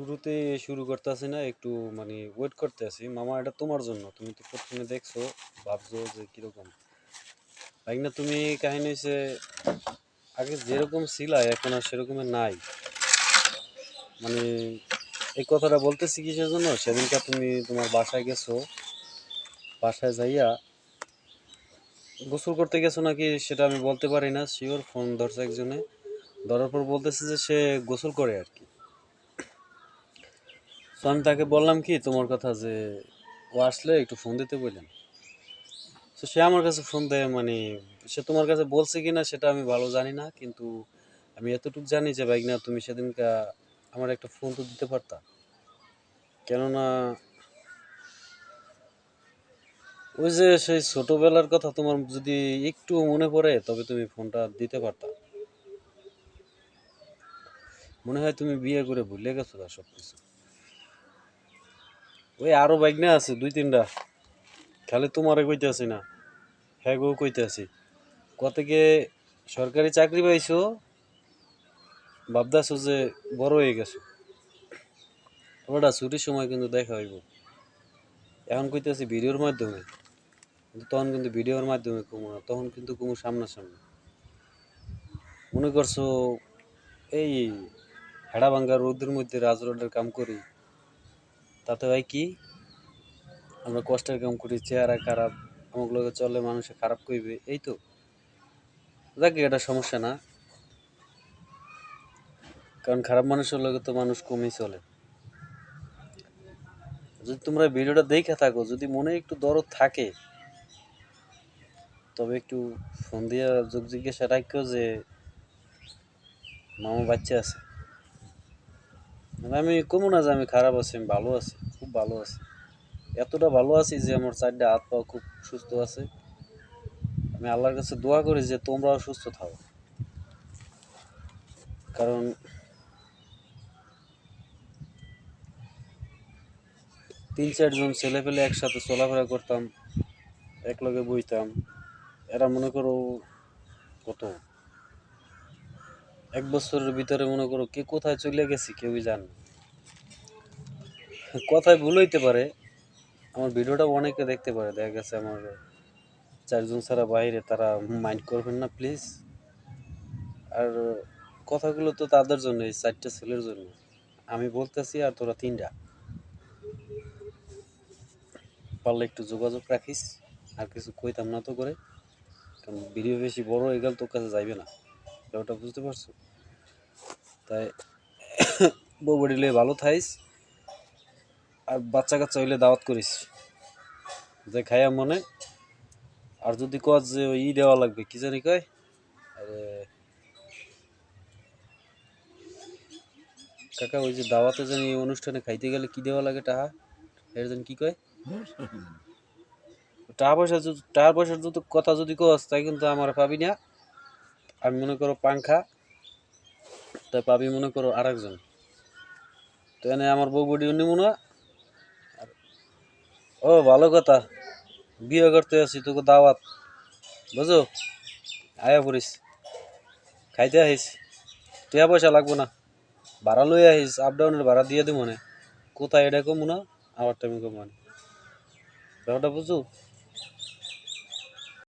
শুরুতে শুরু করতে করতেছি না, একটু মানে ওয়েট করতে আছি। মামা, এটা তোমার জন্য, তুমি তো প্রথমে দেখছ, ভাবছ যে কীরকম। তাই না, তুমি কাহিনী হয়েছে আগে যেরকম ছিলা, এখন আর সেরকমের নাই। মানে এই কথাটা বলতেছি কিসের জন্য? সেদিনকে তুমি তোমার বাসায় গেছো, বাসায় যাইয়া গোসল করতে গেছো নাকি সেটা আমি বলতে পারি না শিওর ফোন ধরছে একজনে। ধরার পর বলতেছে যে সে গোসল করে আর কি। তো আমি তাকে বললাম কি, তোমার কথা যে ও আসলে একটু ফোন দিতে বললেন। তো সে আমার কাছে ফোন দেয় মানে সে তোমার কাছে বলছে কি না সেটা আমি ভালো জানি না, কিন্তু আমি এতটুকু জানি যে, ভাই না, তুমি সেদিনকা আমার একটা ফোন তো দিতে পারতা। কেননা ওই যে সেই ছোটবেলার কথা তোমার যদি একটু মনে পড়ে, তবে তুমি ফোনটা দিতে পারতা। মনে হয় তুমি বিয়ে করে ভুলে গেছো সব কিছু ওই আরও বাইক না আছে, দুই তিনটা। খালি তোমারে কইতে আছি না হ্যাঁ গো কইতে আছি। কতকে সরকারি চাকরি পাইছো ভাবদাছো যে বড় হয়ে গেছো। ওটা ছুটির সময় কিন্তু দেখা হইব। এখন কইতেছি ভিডিওর মাধ্যমে তখন কিন্তু ভিডিওর মাধ্যমে কমু না, তখন কিন্তু কমু সামনাসামনি। মনে করছ, এই হেড়া ভাঙ্গা রোদের মধ্যে রাজ রোডের কাম করি তাতে হয় কি, আমরা কষ্টের কাম করি, চেহারা খারাপ অমুক লোকে চলে মানুষে খারাপ কইবে, এই তো। যাক, এটা সমস্যা না। কারণ খারাপ মানুষের লগে তো মানুষ কমই চলে। যদি তোমরা ভিডিওটা দেখে থাকো, যদি মনে একটু দরদ থাকে, তবে একটু ফোন দিয়ে যোগ জিজ্ঞাসা রাখো যে মামা বাচ্চা আছে। মানে আমি কমু না যে আমি খারাপ আছি, আমি ভালো আছি, খুব ভালো আছি। এতটা ভালো আছি যে আমার চারটা হাত পা খুব সুস্থ আছে। আমি আল্লাহর কাছে দোয়া করি যে তোমরাও সুস্থ থাকো। কারণ তিন চারজন ছেলে পেলে একসাথে চলাফেরা করতাম একলগে বইতাম, এরা মনে করো কত? এক বছরের ভিতরে মনে করো কে কোথায় চলে গেছি কেউই জানে। কথায় ভুল হইতে পারে, আমার ভিডিওটা অনেকে দেখতে পারে। দেখা গেছে আমার চারজন ছাড়া বাইরে, তারা মাইন্ড করবেন না, প্লিজ। আর কথাগুলো তো তাদের জন্য, এই চারটা ছেলের জন্য। আমি বলতেছি আর তোরা তিনটা। পারলে একটু যোগাযোগ রাখিস, আর কিছু কইতাম না তো করে। কারণ ভিডিও বেশি বড় হয়ে গেল তোর কাছে যাইবে না। ব্যাপারটা বুঝতে পারছ? তাই বউ বডিলে ভালো থাইস আর বাচ্চা কাচ্চা হইলে দাওয়াত করিস। যে খাইয়া মনে, আর যদি কস যে ই দেওয়া লাগবে, কি জানি কয়? আরে, কাকা, ওই যে দাওয়াতে জানি অনুষ্ঠানে খাইতে গেলে কি দেওয়া লাগে টাহা? এর জানি কি কয়? টাকা পয়সা যদি টাকা পয়সার যদি কথা যদি কস, তাই কিন্তু আমার পাবি না। আমি মনে করো পাংখা, তাই পাবি মনে করো আর একজন তো এনে আমার বউ বডি নিব না। আর- ও, ভালো কথা। বিয়ে করতে আসি, তোকে দাওয়াত। বুঝো আয়া পড়িস। খাইতে আহিস। টিয়া পয়সা লাগবো না। ভাড়া লই আহিস আপ ডাউনের ভাড়া দিয়ে দিব মনে কোথায় এটা কমু না, আবার টাইমে কমু না। ব্যাপারটা বুঝো